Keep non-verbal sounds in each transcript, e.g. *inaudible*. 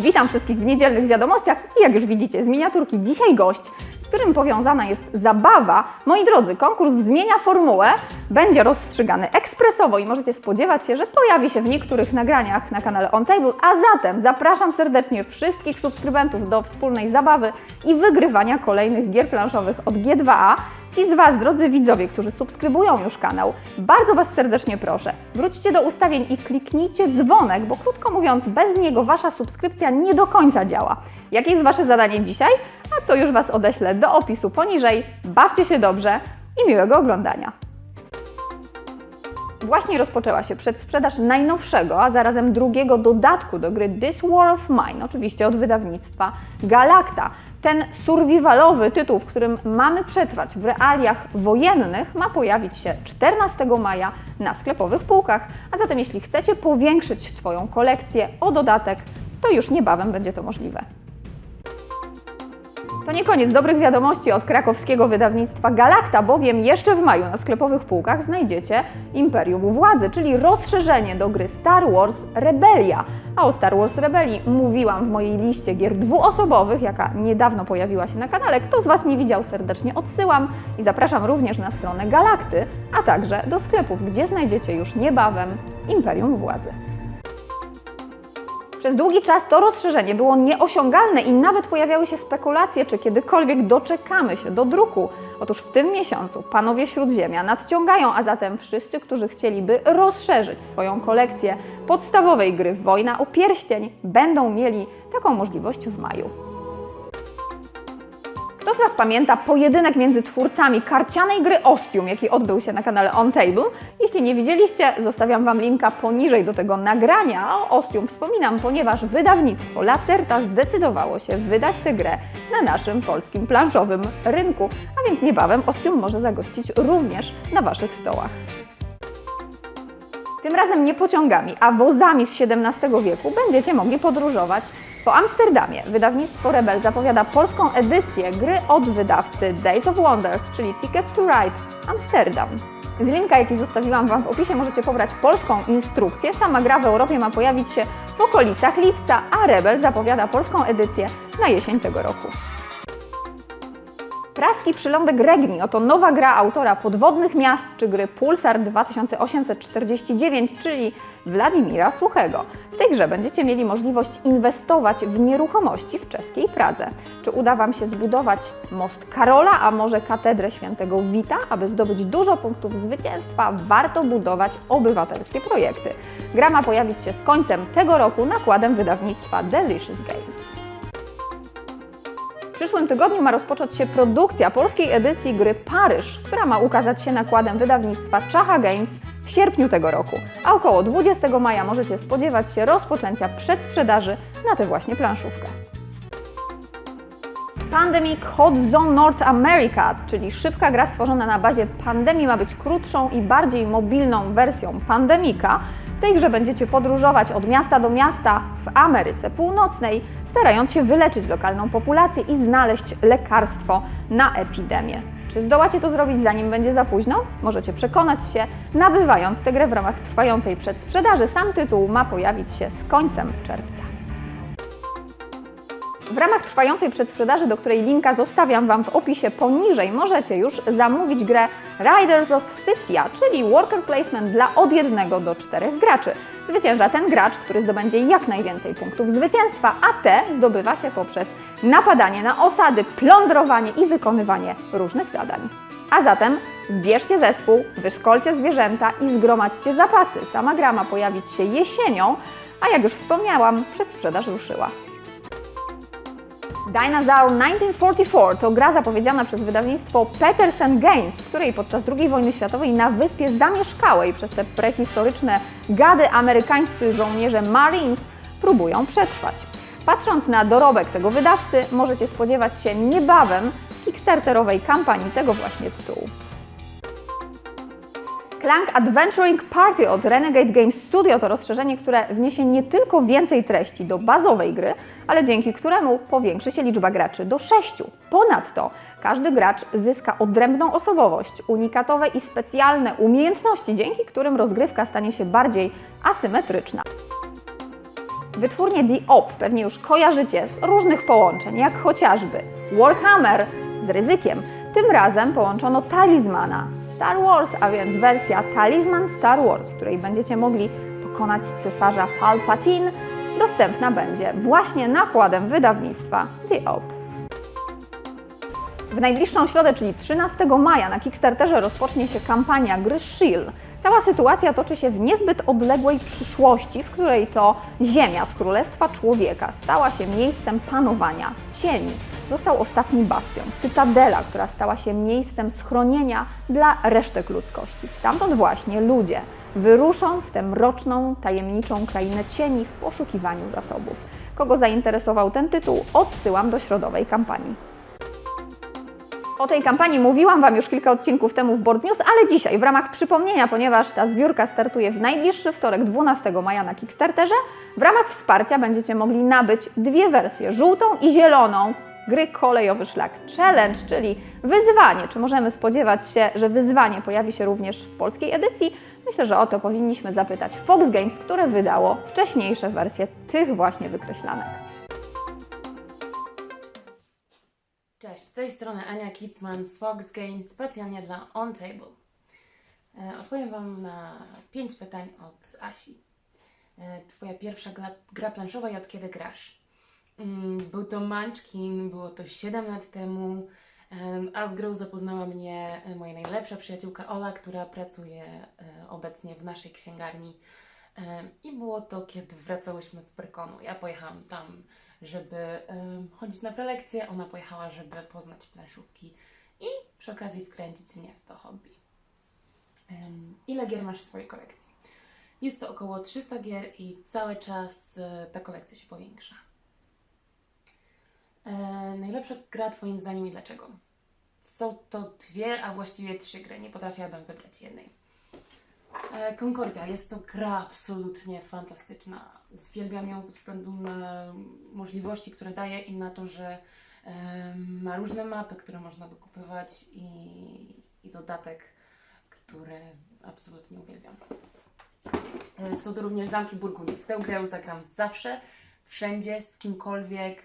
Witam wszystkich w niedzielnych wiadomościach i jak już widzicie z miniaturki dzisiaj gość, z którym powiązana jest zabawa. Moi drodzy, konkurs zmienia formułę, będzie rozstrzygany ekspresowo i możecie spodziewać się, że pojawi się w niektórych nagraniach na kanale On Table, a zatem zapraszam serdecznie wszystkich subskrybentów do wspólnej zabawy i wygrywania kolejnych gier planszowych od G2A. Ci z Was, drodzy widzowie, którzy subskrybują już kanał, bardzo Was serdecznie proszę, wróćcie do ustawień i kliknijcie dzwonek, bo krótko mówiąc, bez niego Wasza subskrypcja nie do końca działa. Jakie jest Wasze zadanie dzisiaj? A to już Was odeślę do opisu poniżej. Bawcie się dobrze i miłego oglądania. Właśnie rozpoczęła się przedsprzedaż najnowszego, a zarazem drugiego dodatku do gry This War of Mine, oczywiście od wydawnictwa Galacta. Ten survivalowy tytuł, w którym mamy przetrwać w realiach wojennych, ma pojawić się 14 maja na sklepowych półkach. A zatem, jeśli chcecie powiększyć swoją kolekcję o dodatek, to już niebawem będzie to możliwe. Nie koniec dobrych wiadomości od krakowskiego wydawnictwa Galacta, bowiem jeszcze w maju na sklepowych półkach znajdziecie Imperium Władzy, czyli rozszerzenie do gry Star Wars Rebelia. A o Star Wars Rebelii mówiłam w mojej liście gier dwuosobowych, jaka niedawno pojawiła się na kanale. Kto z Was nie widział, serdecznie odsyłam i zapraszam również na stronę Galakty, a także do sklepów, gdzie znajdziecie już niebawem Imperium Władzy. Przez długi czas to rozszerzenie było nieosiągalne i nawet pojawiały się spekulacje, czy kiedykolwiek doczekamy się do druku. Otóż w tym miesiącu panowie Śródziemia nadciągają, a zatem wszyscy, którzy chcieliby rozszerzyć swoją kolekcję podstawowej gry Wojna o Pierścień, będą mieli taką możliwość w maju. Kto z Was pamięta pojedynek między twórcami karcianej gry Ostium, jaki odbył się na kanale On Table? Jeśli nie widzieliście, zostawiam Wam linka poniżej do tego nagrania. O Ostium wspominam, ponieważ wydawnictwo Lacerta zdecydowało się wydać tę grę na naszym polskim planszowym rynku, a więc niebawem Ostium może zagościć również na Waszych stołach. Tym razem nie pociągami, a wozami z XVII wieku będziecie mogli podróżować po Amsterdamie. Wydawnictwo Rebel zapowiada polską edycję gry od wydawcy Days of Wonders, czyli Ticket to Ride Amsterdam. Z linka, jaki zostawiłam Wam w opisie, możecie pobrać polską instrukcję. Sama gra w Europie ma pojawić się w okolicach lipca, a Rebel zapowiada polską edycję na jesień tego roku. Praski przylądek Regni oto nowa gra autora Podwodnych Miast czy gry Pulsar 2849, czyli Władimira Suchego. W tej grze będziecie mieli możliwość inwestować w nieruchomości w czeskiej Pradze. Czy uda Wam się zbudować most Karola, a może katedrę świętego Wita? Aby zdobyć dużo punktów zwycięstwa, warto budować obywatelskie projekty. Gra ma pojawić się z końcem tego roku nakładem wydawnictwa Delicious Games. W przyszłym tygodniu ma rozpocząć się produkcja polskiej edycji gry Paryż, która ma ukazać się nakładem wydawnictwa Czacha Games w sierpniu tego roku. A około 20 maja możecie spodziewać się rozpoczęcia przedsprzedaży na tę właśnie planszówkę. Pandemic Hot Zone North America, czyli szybka gra stworzona na bazie pandemii, ma być krótszą i bardziej mobilną wersją pandemika. W tej grze będziecie podróżować od miasta do miasta w Ameryce Północnej, starając się wyleczyć lokalną populację i znaleźć lekarstwo na epidemię. Czy zdołacie to zrobić zanim będzie za późno? Możecie przekonać się, nabywając tę grę w ramach trwającej przedsprzedaży. Sam tytuł ma pojawić się z końcem czerwca. W ramach trwającej przedsprzedaży, do której linka zostawiam Wam w opisie poniżej, możecie już zamówić grę Riders of Scythia, czyli worker placement dla od jednego do czterech graczy. Zwycięża ten gracz, który zdobędzie jak najwięcej punktów zwycięstwa, a te zdobywa się poprzez napadanie na osady, plądrowanie i wykonywanie różnych zadań. A zatem zbierzcie zespół, wyszkolcie zwierzęta i zgromadźcie zapasy. Sama gra ma pojawić się jesienią, a jak już wspomniałam, przedsprzedaż ruszyła. Dinosaur 1944 to gra zapowiedziana przez wydawnictwo Petersen Games, w której podczas II wojny światowej na wyspie zamieszkałej przez te prehistoryczne gady amerykańscy żołnierze Marines próbują przetrwać. Patrząc na dorobek tego wydawcy, możecie spodziewać się niebawem kickstarterowej kampanii tego właśnie tytułu. Clank Adventuring Party od Renegade Games Studio to rozszerzenie, które wniesie nie tylko więcej treści do bazowej gry, ale dzięki któremu powiększy się liczba graczy do 6. Ponadto każdy gracz zyska odrębną osobowość, unikatowe i specjalne umiejętności, dzięki którym rozgrywka stanie się bardziej asymetryczna. Wytwórnię The Op pewnie już kojarzycie z różnych połączeń, jak chociażby Warhammer z ryzykiem. Tym razem połączono talizmana Star Wars, a więc wersja Talizman Star Wars, w której będziecie mogli pokonać cesarza Palpatine, dostępna będzie właśnie nakładem wydawnictwa The Op. W najbliższą środę, czyli 13 maja, na Kickstarterze rozpocznie się kampania gry Shield. Cała sytuacja toczy się w niezbyt odległej przyszłości, w której to Ziemia z Królestwa Człowieka stała się miejscem panowania cieni. Został ostatni bastion, cytadela, która stała się miejscem schronienia dla resztek ludzkości. Stamtąd właśnie ludzie wyruszą w tę mroczną, tajemniczą krainę cieni w poszukiwaniu zasobów. Kogo zainteresował ten tytuł, odsyłam do środowej kampanii. O tej kampanii mówiłam Wam już kilka odcinków temu w Board News, ale dzisiaj w ramach przypomnienia, ponieważ ta zbiórka startuje w najbliższy wtorek 12 maja na Kickstarterze, w ramach wsparcia będziecie mogli nabyć dwie wersje, żółtą i zieloną gry Kolejowy Szlak Challenge, czyli wyzwanie. Czy możemy spodziewać się, że wyzwanie pojawi się również w polskiej edycji? Myślę, że o to powinniśmy zapytać Fox Games, które wydało wcześniejsze wersje tych właśnie wykreślanek. Cześć, z tej strony Ania Kitzman z Fox Games specjalnie dla On Table. E, Odpowiem Wam na pięć pytań od Asi. E, Twoja pierwsza gra, gra planszowa i od kiedy grasz? Mm, Był to Munchkin, było to 7 lat temu, Em, a z grą zapoznała mnie e, moja najlepsza przyjaciółka Ola, która pracuje e, obecnie w naszej księgarni. I było to, kiedy wracałyśmy z Pyrkonu. Ja pojechałam tam, żeby chodzić na prelekcje, ona pojechała, żeby poznać planszówki i przy okazji wkręcić mnie w to hobby. Ile gier masz w swojej kolekcji? Jest to około 300 gier i cały czas e, ta kolekcja się powiększa. E, najlepsza gra Twoim zdaniem i dlaczego? Są to dwie, a właściwie trzy gry. Nie potrafiłabym wybrać jednej. E, Concordia jest to gra absolutnie fantastyczna. Uwielbiam ją ze względu na możliwości, które daje i na to, że e, ma różne mapy, które można wykupywać i, i dodatek, który absolutnie uwielbiam. Są to również zamki Burgundii. W tę grę zagram zawsze, wszędzie, z kimkolwiek.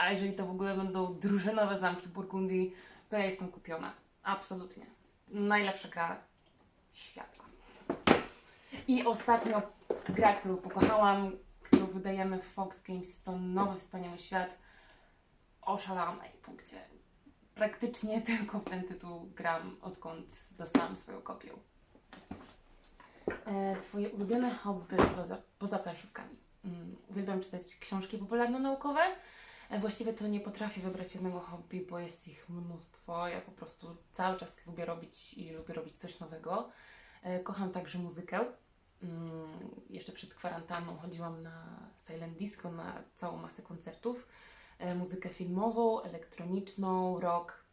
A jeżeli to w ogóle będą drużynowe zamki Burgundii, to ja jestem kupiona. Absolutnie. Najlepsza gra świata. I ostatnio gra, którą pokochałam, którą wydajemy w Fox Games, to Nowy Wspaniały Świat. Oszalałam na jej punkcie. Praktycznie *laughs* tylko w ten tytuł gram, odkąd dostałam swoją kopię. E, Twoje ulubione hobby poza, poza planszówkami? Mm, Uwielbiam czytać książki popularno-naukowe. E, Właściwie to nie potrafię wybrać jednego hobby, bo jest ich mnóstwo. Ja po prostu cały czas lubię robić i lubię robić coś nowego. E, Kocham także muzykę. Mm, Jeszcze przed kwarantanną chodziłam na Silent Disco, na całą masę koncertów. E, Muzykę filmową, elektroniczną, rock.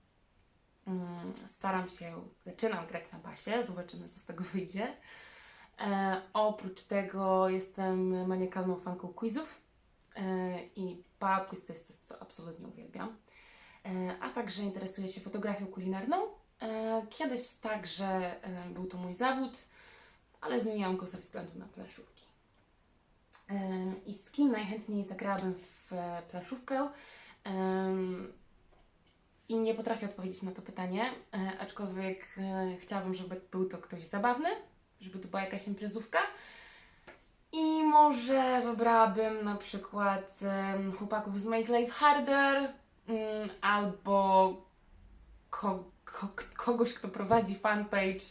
Mm, Staram się, zaczynam grać na basie, zobaczymy co z tego wyjdzie. Oprócz tego jestem maniakalną fanką quizów i pub quiz to jest coś, co absolutnie uwielbiam. E, a także interesuję się fotografią kulinarną. E, kiedyś także e, był to mój zawód, ale zmieniłam go ze względu na planszówki. E, I z kim najchętniej zagrałabym w e, planszówkę? I nie potrafię odpowiedzieć na to pytanie, e, aczkolwiek e, chciałabym, żeby był to ktoś zabawny, żeby to była jakaś imprezówka. I może wybrałabym na przykład em, chłopaków z Make Life Harder mm, albo ko- ko- kogoś, kto prowadzi fanpage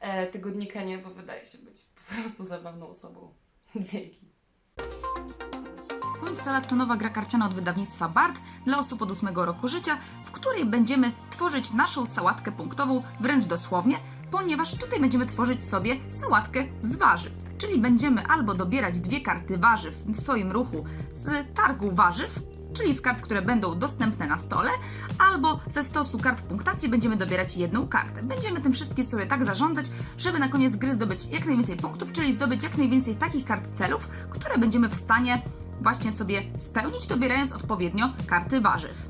e, tygodnika nie, bo wydaje się być po prostu zabawną osobą. *laughs* Dzięki. Point Salad to nowa gra karciana od wydawnictwa BART dla osób od 8 roku życia, w której będziemy tworzyć naszą sałatkę punktową wręcz dosłownie, ponieważ tutaj będziemy tworzyć sobie sałatkę z warzyw. Czyli będziemy albo dobierać dwie karty warzyw w swoim ruchu z targu warzyw, czyli z kart, które będą dostępne na stole, albo ze stosu kart punktacji będziemy dobierać jedną kartę. Będziemy tym wszystkim sobie tak zarządzać, żeby na koniec gry zdobyć jak najwięcej punktów, czyli zdobyć jak najwięcej takich kart celów, które będziemy w stanie właśnie sobie spełnić, dobierając odpowiednio karty warzyw.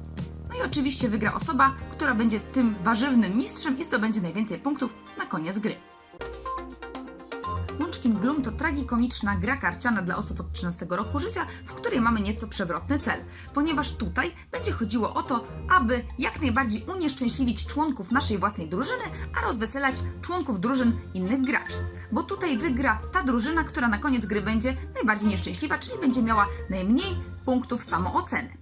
No i oczywiście wygra osoba, która będzie tym warzywnym mistrzem i zdobędzie najwięcej punktów na koniec gry. Munchkin Gloom to tragikomiczna gra karciana dla osób od 13 roku życia, w której mamy nieco przewrotny cel, ponieważ tutaj będzie chodziło o to, aby jak najbardziej unieszczęśliwić członków naszej własnej drużyny, a rozweselać członków drużyn innych graczy. Bo tutaj wygra ta drużyna, która na koniec gry będzie najbardziej nieszczęśliwa, czyli będzie miała najmniej punktów samooceny.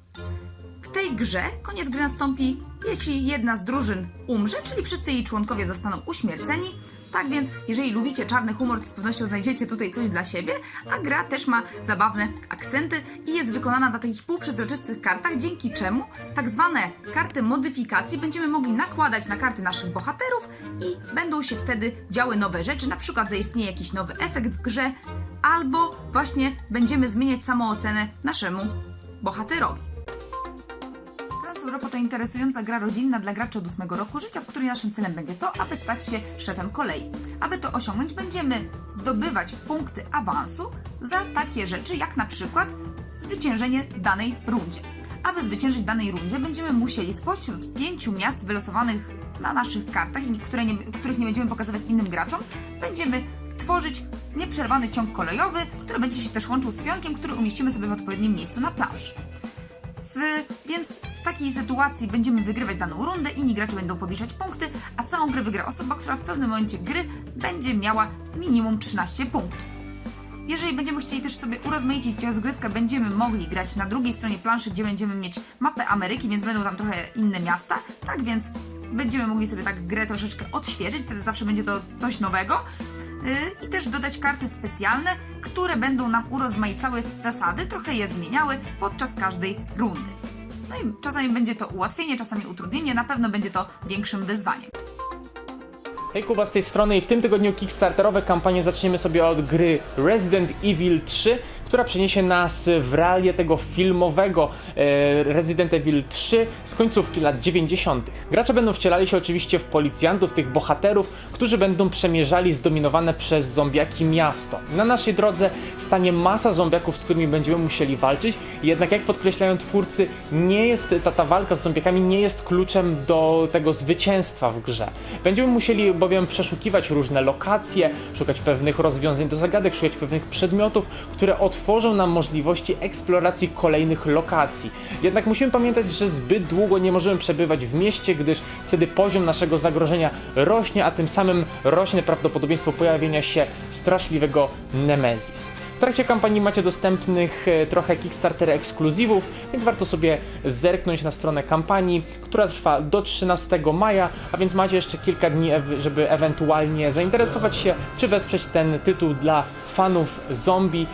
W tej grze koniec gry nastąpi, jeśli jedna z drużyn umrze, czyli wszyscy jej członkowie zostaną uśmierceni. Tak więc, jeżeli lubicie czarny humor, to z pewnością znajdziecie tutaj coś dla siebie, a gra też ma zabawne akcenty i jest wykonana na takich półprzezroczystych kartach, dzięki czemu tak zwane karty modyfikacji będziemy mogli nakładać na karty naszych bohaterów i będą się wtedy działy nowe rzeczy, na przykład zaistnieje jakiś nowy efekt w grze, albo właśnie będziemy zmieniać samoocenę naszemu bohaterowi. Trans Europa to interesująca gra rodzinna dla graczy od 8 roku życia, w której naszym celem będzie to, aby stać się szefem kolei. Aby to osiągnąć, będziemy zdobywać punkty awansu za takie rzeczy, jak na przykład zwyciężenie w danej rundzie. Aby zwyciężyć w danej rundzie, będziemy musieli spośród pięciu miast wylosowanych na naszych kartach, i które nie, których nie będziemy pokazywać innym graczom, będziemy tworzyć nieprzerwany ciąg kolejowy, który będzie się też łączył z pionkiem, który umieścimy sobie w odpowiednim miejscu na planszy. W, więc w takiej sytuacji będziemy wygrywać daną rundę, inni gracze będą podliczać punkty, a całą grę wygra osoba, która w pewnym momencie gry będzie miała minimum 13 punktów. Jeżeli będziemy chcieli też sobie urozmaicić rozgrywkę, będziemy mogli grać na drugiej stronie planszy, gdzie będziemy mieć mapę Ameryki, więc będą tam trochę inne miasta. Tak więc będziemy mogli sobie tak grę troszeczkę odświeżyć, wtedy zawsze będzie to coś nowego. Yy, I też dodać karty specjalne, które będą nam urozmaicały zasady, trochę je zmieniały podczas każdej rundy. No i czasami będzie to ułatwienie, czasami utrudnienie, na pewno będzie to większym wyzwaniem. Hej Kuba z tej strony i w tym tygodniu Kickstarterowe kampanie zaczniemy sobie od gry Resident Evil 3, która przeniesie nas w realię tego filmowego e, Resident Evil 3 z końcówki lat 90. Gracze będą wcielali się oczywiście w policjantów, tych bohaterów, którzy będą przemierzali zdominowane przez zombiaki miasto. Na naszej drodze stanie masa zombiaków, z którymi będziemy musieli walczyć, jednak jak podkreślają twórcy, nie jest ta, ta walka z zombiakami nie jest kluczem do tego zwycięstwa w grze. Będziemy musieli bowiem przeszukiwać różne lokacje, szukać pewnych rozwiązań do zagadek, szukać pewnych przedmiotów, które otworzą nam możliwości eksploracji kolejnych lokacji. Jednak musimy pamiętać, że zbyt długo nie możemy przebywać w mieście, gdyż wtedy poziom naszego zagrożenia rośnie, a tym samym rośnie prawdopodobieństwo pojawienia się straszliwego Nemezis. W trakcie kampanii macie dostępnych e, trochę Kickstarter ekskluzywów, więc warto sobie zerknąć na stronę kampanii, która trwa do 13 maja, a więc macie jeszcze kilka dni, żeby ewentualnie zainteresować się, czy wesprzeć ten tytuł dla fanów zombie.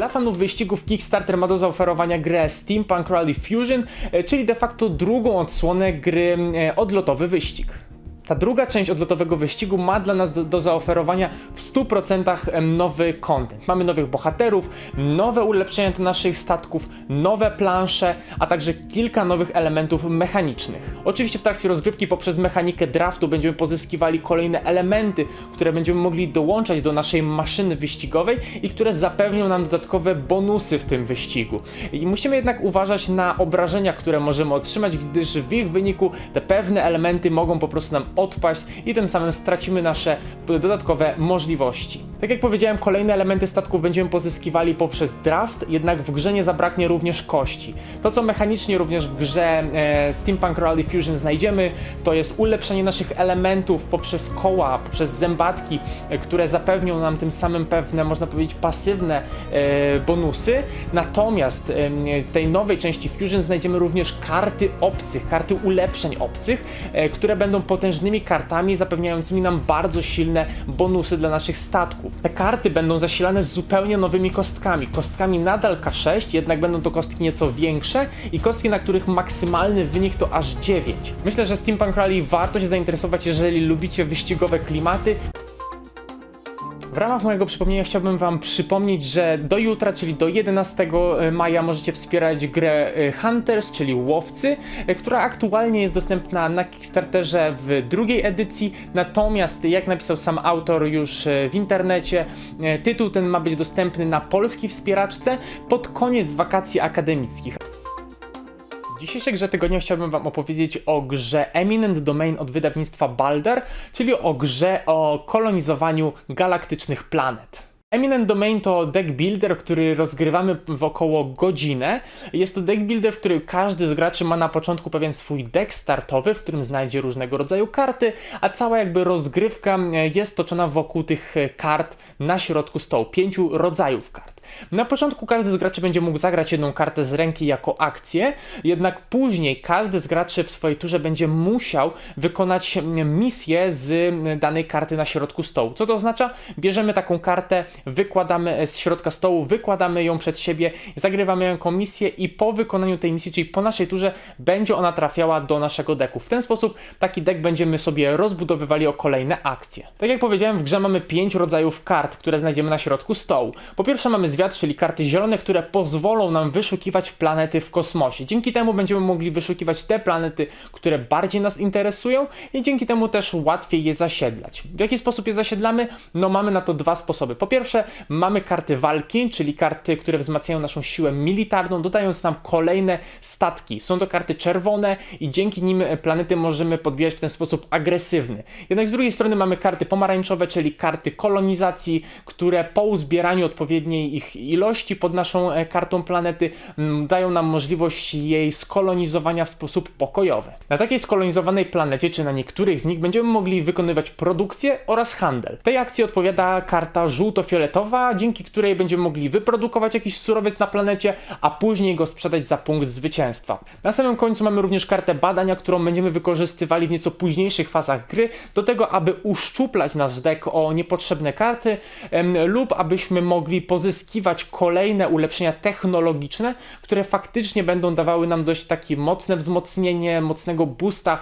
Dla fanów wyścigów Kickstarter ma do zaoferowania grę Steampunk Rally Fusion, e, czyli de facto drugą odsłonę gry e, Odlotowy Wyścig. Ta druga część odlotowego wyścigu ma dla nas do, do zaoferowania w 100% em, nowy content. Mamy nowych bohaterów, nowe ulepszenia do naszych statków, nowe plansze, a także kilka nowych elementów mechanicznych. Oczywiście w trakcie rozgrywki poprzez mechanikę draftu będziemy pozyskiwali kolejne elementy, które będziemy mogli dołączać do naszej maszyny wyścigowej i które zapewnią nam dodatkowe bonusy w tym wyścigu. I musimy jednak uważać na obrażenia, które możemy otrzymać, gdyż w ich wyniku te pewne elementy mogą po prostu nam odpaść i tym samym stracimy nasze dodatkowe możliwości. Tak jak powiedziałem, kolejne elementy statków będziemy pozyskiwali poprzez draft, jednak w grze nie zabraknie również kości. To, co mechanicznie również w grze e, Steampunk Rally Fusion znajdziemy, to jest ulepszenie naszych elementów poprzez koła, poprzez zębatki, e, które zapewnią nam tym samym pewne, można powiedzieć, pasywne e, bonusy. Natomiast em, tej nowej części Fusion znajdziemy również karty obcych, karty ulepszeń obcych, e, które będą potężnymi kartami zapewniającymi nam bardzo silne bonusy dla naszych statków. Te karty będą zasilane zupełnie nowymi kostkami. Kostkami nadal K6, jednak będą to kostki nieco większe i kostki, na których maksymalny wynik to aż 9. Myślę, że Steampunk Rally warto się zainteresować, jeżeli lubicie wyścigowe klimaty. W ramach mojego przypomnienia chciałbym Wam przypomnieć, że do jutra, czyli do 11 maja możecie wspierać grę e, Hunters, czyli Łowcy, e, która aktualnie jest dostępna na Kickstarterze w drugiej edycji, natomiast jak napisał sam autor już e, w internecie, e, tytuł ten ma być dostępny na polskiej wspieraczce pod koniec wakacji akademickich. W dzisiejszej grze tygodnia chciałbym Wam opowiedzieć o grze Eminent Domain od wydawnictwa Balder, czyli o grze o kolonizowaniu galaktycznych planet. Eminent Domain to deck builder, który rozgrywamy w około godzinę. Jest to deck builder, w którym każdy z graczy ma na początku pewien swój deck startowy, w którym znajdzie różnego rodzaju karty, a cała jakby rozgrywka jest toczona wokół tych kart na środku stołu, pięciu rodzajów kart. Na początku każdy z graczy będzie mógł zagrać jedną kartę z ręki jako akcję, jednak później każdy z graczy w swojej turze będzie musiał wykonać mm, misję z mm, danej karty na środku stołu. Co to oznacza? Bierzemy taką kartę, wykładamy e, z środka stołu, wykładamy ją przed siebie, zagrywamy ją jako misję i po wykonaniu tej misji, czyli po naszej turze, będzie ona trafiała do naszego deku. W ten sposób taki deck będziemy sobie rozbudowywali o kolejne akcje. Tak jak powiedziałem, w grze mamy pięć rodzajów kart, które znajdziemy na środku stołu. Po pierwsze mamy czyli karty zielone, które pozwolą nam wyszukiwać planety w kosmosie. Dzięki temu będziemy mogli wyszukiwać te planety, które bardziej nas interesują i dzięki temu też łatwiej je zasiedlać. W jaki sposób je zasiedlamy? No mamy na to dwa sposoby. Po pierwsze mamy karty walki, czyli karty, które wzmacniają naszą siłę militarną, dodając nam kolejne statki. Są to karty czerwone i dzięki nim planety możemy podbijać w ten sposób agresywny. Jednak z drugiej strony mamy karty pomarańczowe, czyli karty kolonizacji, które po uzbieraniu odpowiedniej ich ilości pod naszą e, kartą planety mm, dają nam możliwość jej skolonizowania w sposób pokojowy. Na takiej skolonizowanej planecie, czy na niektórych z nich, będziemy mogli wykonywać produkcję oraz handel. Tej akcji odpowiada karta żółto-fioletowa, dzięki której będziemy mogli wyprodukować jakiś surowiec na planecie, a później go sprzedać za punkt zwycięstwa. Na samym końcu mamy również kartę badania, którą będziemy wykorzystywali w nieco późniejszych fazach gry, do tego, aby uszczuplać nasz deck o niepotrzebne karty em, lub abyśmy mogli pozyskiwać kolejne ulepszenia technologiczne, które faktycznie będą dawały nam dość takie mocne wzmocnienie, mocnego boosta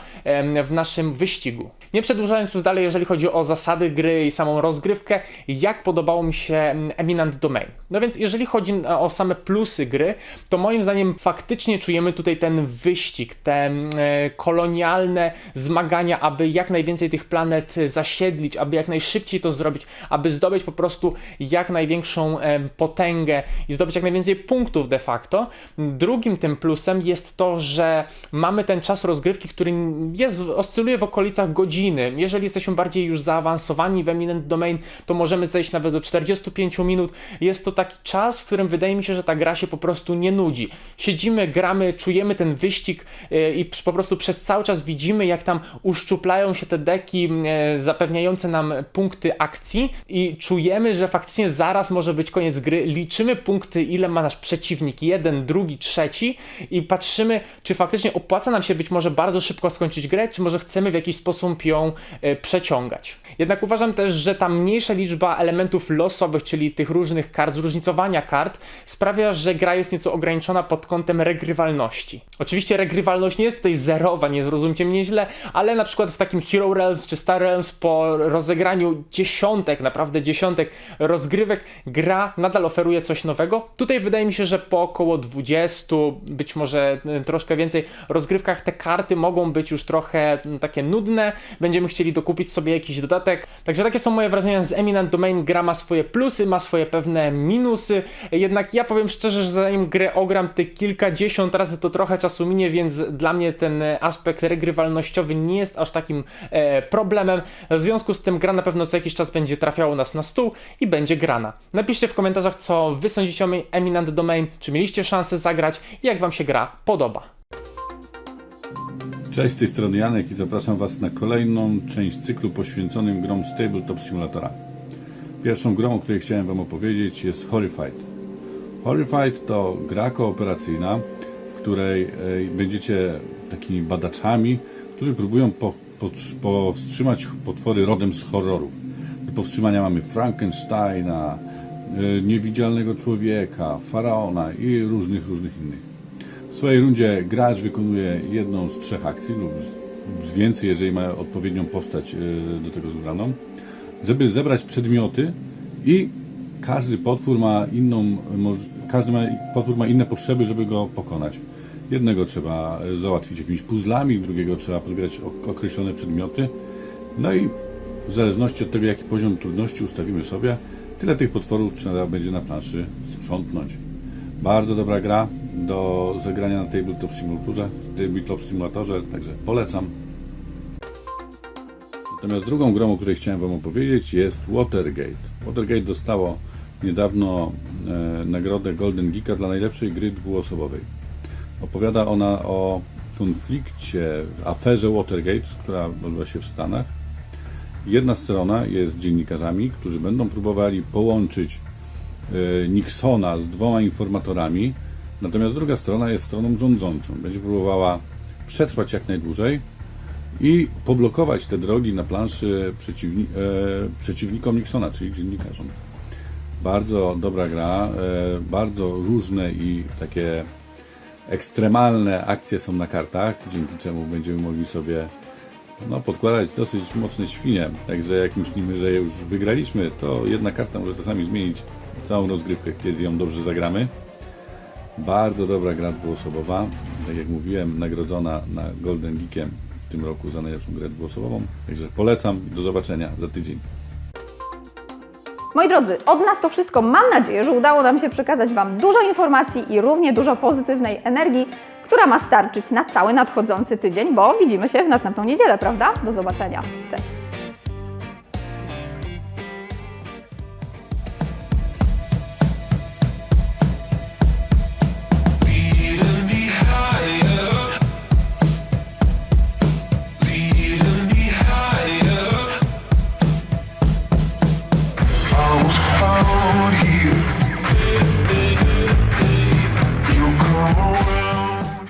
w naszym wyścigu. Nie przedłużając już dalej, jeżeli chodzi o zasady gry i samą rozgrywkę, jak podobało mi się em, Eminent Domain. No więc jeżeli chodzi o same plusy gry, to moim zdaniem faktycznie czujemy tutaj ten wyścig, te e, kolonialne zmagania, aby jak najwięcej tych planet zasiedlić, aby jak najszybciej to zrobić, aby zdobyć po prostu jak największą potęgę i zdobyć jak najwięcej punktów de facto. Drugim tym plusem jest to, że mamy ten czas rozgrywki, który jest, oscyluje w okolicach godziny. Jeżeli jesteśmy bardziej już zaawansowani w Eminent Domain, to możemy zejść nawet do 45 minut. Jest to taki czas, w którym wydaje mi się, że ta gra się po prostu nie nudzi. Siedzimy, gramy, czujemy ten wyścig yy, i po prostu przez cały czas widzimy, jak tam uszczuplają się te deki yy, zapewniające nam punkty akcji i czujemy, że faktycznie zaraz może być koniec gry. Liczymy punkty, ile ma nasz przeciwnik, jeden, drugi, trzeci i patrzymy, czy faktycznie opłaca nam się być może bardzo szybko skończyć grę, czy może chcemy w jakiś sposób ją e, przeciągać. Jednak uważam też, że ta mniejsza liczba elementów losowych, czyli tych różnych kart, zróżnicowania kart, sprawia, że gra jest nieco ograniczona pod kątem regrywalności. Oczywiście regrywalność nie jest tutaj zerowa, nie zrozumcie mnie źle, ale na przykład w takim Hero Realms czy Star Realms po rozegraniu dziesiątek, naprawdę dziesiątek rozgrywek, gra nadal oferuje coś nowego. Tutaj wydaje mi się, że po około 20, być może y, troszkę więcej rozgrywkach te karty mogą być już trochę mm, takie nudne, będziemy chcieli dokupić sobie jakiś dodatek. Także takie są moje wrażenia z Eminent Domain. Gra ma swoje plusy, ma swoje pewne minusy, jednak ja powiem szczerze, że zanim grę ogram te kilkadziesiąt razy, to trochę czasu minie, więc dla mnie ten aspekt regrywalnościowy nie jest aż takim e, problemem. W związku z tym gra na pewno co jakiś czas będzie trafiała u nas na stół i będzie grana. Napiszcie w komentarzach, co wy sądzicie o Eminent Domain, czy mieliście szansę zagrać jak wam się gra podoba. Cześć, z tej strony Janek i zapraszam Was na kolejną część cyklu poświęconym grom z Tabletop Simulatora. Pierwszą grą, o której chciałem Wam opowiedzieć jest Horrified. Horrified to gra kooperacyjna, w której e, będziecie takimi badaczami, którzy próbują po, po, powstrzymać potwory rodem z horrorów. Do powstrzymania mamy Frankensteina, niewidzialnego człowieka, faraona i różnych, różnych innych. W swojej rundzie gracz wykonuje jedną z trzech akcji lub z- więcej, jeżeli ma odpowiednią postać e, do tego zebraną, żeby zebrać przedmioty i każdy potwór ma inną, każdy ma, potwór ma inne potrzeby, żeby go pokonać. Jednego trzeba załatwić jakimiś puzzlami, drugiego trzeba pozbierać ok- określone przedmioty. No i w zależności od tego, jaki poziom trudności ustawimy sobie, tyle tych potworów trzeba będzie na planszy sprzątnąć. Bardzo dobra gra, do zagrania na Tabletop Simulatorze, Tabletop Simulatorze, także polecam. Natomiast drugą grą, o której chciałem Wam opowiedzieć jest Watergate. Watergate dostało niedawno e, nagrodę Golden Geeka dla najlepszej gry dwuosobowej. Opowiada ona o konflikcie, aferze Watergate, która odbywa się w Stanach. Jedna strona jest dziennikarzami, którzy będą próbowali połączyć e, Nixona z dwoma informatorami, natomiast druga strona jest stroną rządzącą. Będzie próbowała przetrwać jak najdłużej i poblokować te drogi na planszy przeciwni e, przeciwnikom Nixona, czyli dziennikarzom. Bardzo dobra gra, e, bardzo różne i takie ekstremalne akcje są na kartach, dzięki czemu będziemy mogli sobie no, podkładać dosyć mocne świnie. Także jak myślimy, że już wygraliśmy, to jedna karta może czasami zmienić całą rozgrywkę, kiedy ją dobrze zagramy. Bardzo dobra gra dwuosobowa. Tak jak mówiłem, nagrodzona na Golden Geekiem w tym roku za najlepszą grę dwuosobową. Także polecam. Do zobaczenia za tydzień. Moi drodzy, od nas to wszystko. Mam nadzieję, że udało nam się przekazać Wam dużo informacji i równie dużo pozytywnej energii, która ma starczyć na cały nadchodzący tydzień, bo widzimy się w następną niedzielę, prawda? Do zobaczenia. Cześć.